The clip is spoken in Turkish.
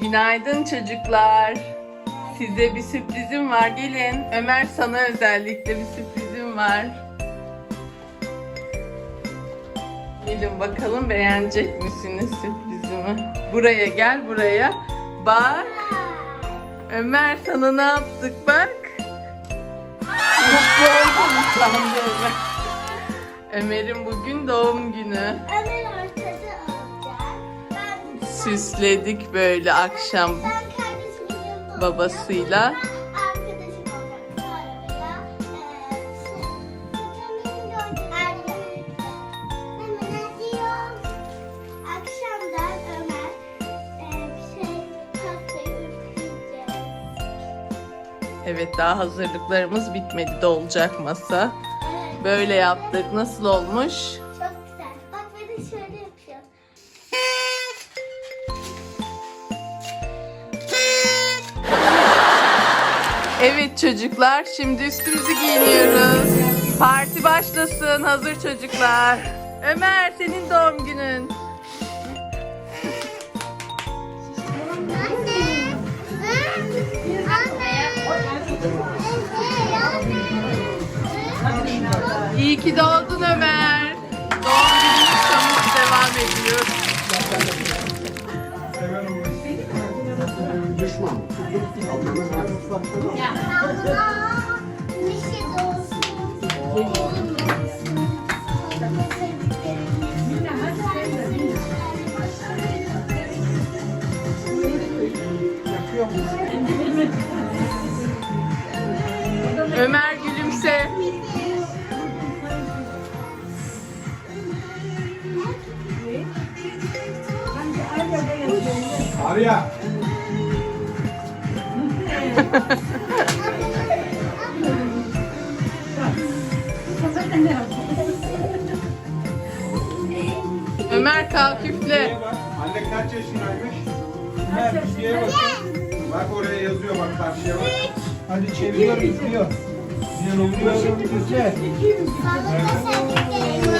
Günaydın çocuklar. Size bir sürprizim var. Gelin. Ömer sana özellikle bir sürprizim var. Gelin bakalım beğenecek misiniz sürprizimi? Buraya gel buraya. Bak. Ömer sana ne yaptık bak. Mutlu oldum sandı Ömer. Ömer'in bugün doğum günü. Ömer ortada Süsledik böyle akşam babasıyla. E. Evet daha hazırlıklarımız bitmedi dolacak masa. Böyle yaptık. Nasıl olmuş? Evet çocuklar şimdi üstümüzü giyiniyoruz. Parti başlasın. Hazır çocuklar. Ömer senin doğum günün. İyi ki doğdun Ömer. Düşman. Ömer gülümse. Arya. Ömer kalk üfle. Anne kaç yaşındaymış? Ömer şuraya bak. Bak oraya yazıyor bak karşıya bak. Hadi çeviriyor, üflüyor. Üflüyor, üflüyor. Sağlıkla sevdiklerimi